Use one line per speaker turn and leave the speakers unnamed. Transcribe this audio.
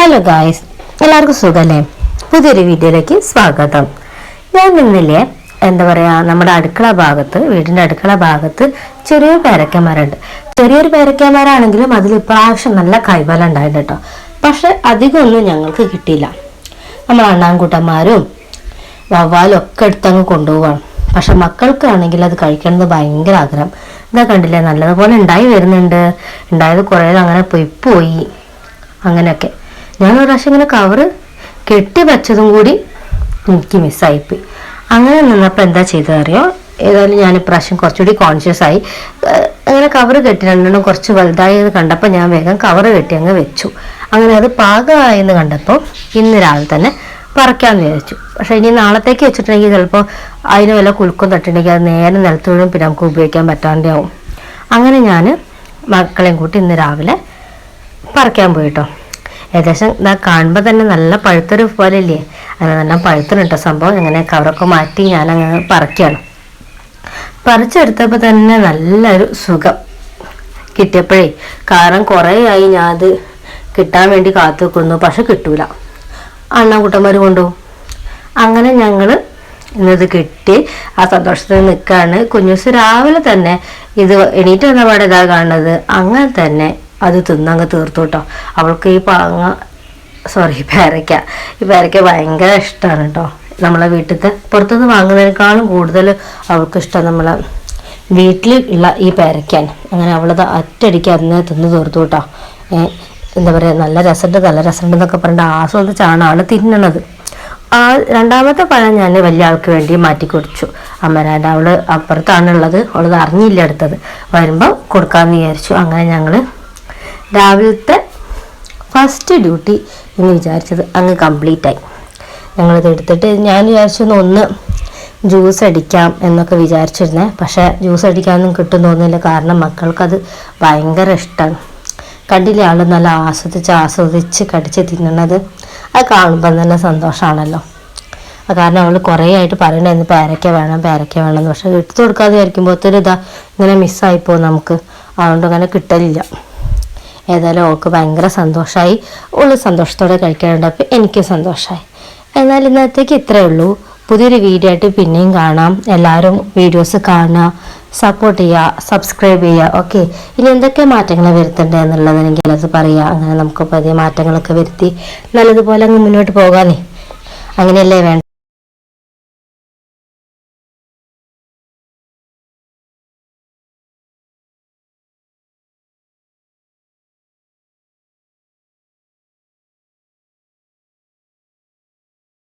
Hello guys എല്ലാവർക്കും സുഖല്ലേ? പുതിയൊരു വീഡിയോയിലേക്ക് സ്വാഗതം. ഞാൻ ഇന്നലെ എന്താ പറയുക നമ്മുടെ അടുക്കള ഭാഗത്ത് വീടിന്റെ അടുക്കള ഭാഗത്ത് ചെറിയ പേരക്കമരമുണ്ട് ചെറിയൊരു പേരക്കമരാണെങ്കിലും അതിൽ ഇപ്രാവശ്യം നല്ല കൈബലം ഉണ്ടായിട്ടുണ്ട് കേട്ടോ പക്ഷെ അധികമൊന്നും ഞങ്ങൾക്ക് കിട്ടിയില്ല. നമ്മൾ അണ്ണാൻകൂട്ടന്മാരും വവ്വാലും ഒക്കെ എടുത്തങ്ങ് കൊണ്ടുപോവാണ്. പക്ഷെ മക്കൾക്കാണെങ്കിൽ അത് കഴിക്കണമെന്ന് ഭയങ്കര ആഗ്രഹം. ഇതാ കണ്ടില്ലേ നല്ലതുപോലെ ഉണ്ടായി വരുന്നുണ്ട്. ഉണ്ടായത് കുറേ അങ്ങനെ പോയി പോയി. അങ്ങനെയൊക്കെ. ഞാൻ ഒരു പ്രാവശ്യം ഇങ്ങനെ കവറ് കെട്ടി വെച്ചതും കൂടി എനിക്ക് മിസ്സായിപ്പോയി അങ്ങനെ നിന്നപ്പോൾ എന്താ ചെയ്തത് അറിയോ ഏതായാലും ഞാൻ ഇപ്രാവശ്യം കുറച്ചുകൂടി കോൺഷ്യസ് ആയി. അങ്ങനെ കവറ് കെട്ടി രണ്ടെണ്ണം കുറച്ച് വലുതായത് കണ്ടപ്പോൾ ഞാൻ വേഗം കവറ് കെട്ടി അങ്ങ് വെച്ചു. അങ്ങനെ അത് പാകമായെന്ന് കണ്ടപ്പോൾ ഇന്ന് രാവിലെ തന്നെ പറിക്കാമെന്ന് വിചാരിച്ചു. പക്ഷേ ഇനി നാളത്തേക്ക് വെച്ചിട്ടുണ്ടെങ്കിൽ ചിലപ്പോൾ അതിന് വല്ല കുലുക്കം തട്ടുണ്ടെങ്കിൽ അത് നേരെ നിലത്ത് വീഴും പിന്നെ നമുക്ക് ഉപയോഗിക്കാൻ പറ്റാണ്ടാവും. അങ്ങനെ ഞാൻ മക്കളെയും കൂട്ടി ഇന്ന് രാവിലെ പറിക്കാൻ പോയിട്ടോ ഏകദേശം ഇതാ കാണുമ്പോൾ തന്നെ നല്ല പഴുത്തൊരു പോലെ ഇല്ലേ അങ്ങനെ നല്ല പഴുത്തിന് സംഭവം. അങ്ങനെ കവറൊക്കെ മാറ്റി ഞാൻ അങ്ങനെ പറിക്കുകയാണ് പറിച്ചെടുത്തപ്പോൾ തന്നെ നല്ലൊരു സുഖം കിട്ടിയപ്പോഴേ കാരണം കുറേ ആയി ഞാൻ അത് കിട്ടാൻ വേണ്ടി കാത്തു വെക്കുന്നു പക്ഷെ കിട്ടൂല. അണ്ണാക്കുട്ടന്മാർ കൊണ്ടുപോകും അങ്ങനെ ഞങ്ങൾ ഇന്നത് കിട്ടി. ആ സന്തോഷത്തിൽ നിൽക്കുകയാണ് കുഞ്ഞുസ് രാവിലെ തന്നെ ഇത് എണീറ്റ് വന്ന പാടെ ഇതാ കാണുന്നത്. അങ്ങനെ തന്നെ അത് തിന്നങ്ങ് തീർത്തു കേട്ടോ അവൾക്ക് ഈ പാങ്ങ സോറി പേരയ്ക്ക. ഈ പേരയ്ക്ക ഭയങ്കര ഇഷ്ടമാണ് കേട്ടോ നമ്മളെ വീട്ടിലത്തെ പുറത്തുനിന്ന് വാങ്ങുന്നതിനേക്കാളും കൂടുതൽ അവൾക്ക് ഇഷ്ടം നമ്മളെ വീട്ടിൽ ഉള്ള ഈ പേരയ്ക്കാണ്. അങ്ങനെ അവളത് അറ്റടിക്ക് അതിനെ തിന്ന് തീർത്തു കേട്ടോ എന്താ പറയുക നല്ല രസമുണ്ട് നല്ല രസമുണ്ട് എന്നൊക്കെ പറഞ്ഞിട്ട് ആസ്വദിച്ചാണ് ആൾ തിന്നണത്. ആ രണ്ടാമത്തെ പഴം ഞാൻ വലിയ ആൾക്ക് വേണ്ടി മാറ്റി കൊടുത്തു അമ്മരാന്റെ അവൾ അപ്പുറത്താണുള്ളത് അവളത് അറിഞ്ഞില്ല എടുത്തത് വരുമ്പോൾ കൊടുക്കാമെന്ന് വിചാരിച്ചു. അങ്ങനെ ഞങ്ങൾ രാവിലത്തെ ഫസ്റ്റ് ഡ്യൂട്ടി എന്ന് വിചാരിച്ചത് അങ്ങ് കംപ്ലീറ്റ് ആയി. ഞങ്ങളിത് എടുത്തിട്ട് ഞാൻ വിചാരിച്ചു ഒന്ന് ജ്യൂസ് അടിക്കാം എന്നൊക്കെ വിചാരിച്ചിരുന്നേ. പക്ഷേ ജ്യൂസ് അടിക്കാനൊന്നും കിട്ടും തോന്നുന്നില്ല. കാരണം മക്കൾക്കത് ഭയങ്കര ഇഷ്ടമാണ് കണ്ടില്ലേ ആൾ നല്ല ആസ്വദിച്ച് ആസ്വദിച്ച് കടിച്ച് തിന്നണത്? അത് കാണുമ്പോൾ തന്നെ സന്തോഷമാണല്ലോ കാരണം അവൾ കുറേ ആയിട്ട് പറയണ്ടായിരുന്നു പേരയ്ക്ക വേണം പേരയ്ക്ക വേണം എന്ന്. പക്ഷേ എടുത്തു കൊടുക്കാതെ ഇതാ ഇങ്ങനെ മിസ്സായിപ്പോൾ നമുക്ക്. അതുകൊണ്ട് അങ്ങനെ കിട്ടലില്ല. ഏതായാലും അവൾക്ക് ഭയങ്കര സന്തോഷമായി ഉള്ള സന്തോഷത്തോടെ കഴിക്കാനുണ്ടപ്പോൾ എനിക്കും സന്തോഷമായി എന്നാൽ ഇന്നത്തേക്ക് ഇത്രയേ ഉള്ളൂ. പുതിയൊരു വീഡിയോ ആയിട്ട് പിന്നെയും കാണാം. എല്ലാവരും വീഡിയോസ് കാണുക സപ്പോർട്ട് ചെയ്യുക സബ്സ്ക്രൈബ് ചെയ്യുക. ഓക്കെ ഇനി എന്തൊക്കെ മാറ്റങ്ങൾ വരുത്തണ്ടേ എന്നുള്ളത് എനിക്ക് അത് പറയുക അങ്ങനെ നമുക്ക് പുതിയ മാറ്റങ്ങളൊക്കെ വരുത്തി നല്ലതുപോലെ അങ്ങ് മുന്നോട്ട് പോകാനേ അങ്ങനെയല്ലേ വേണ്ട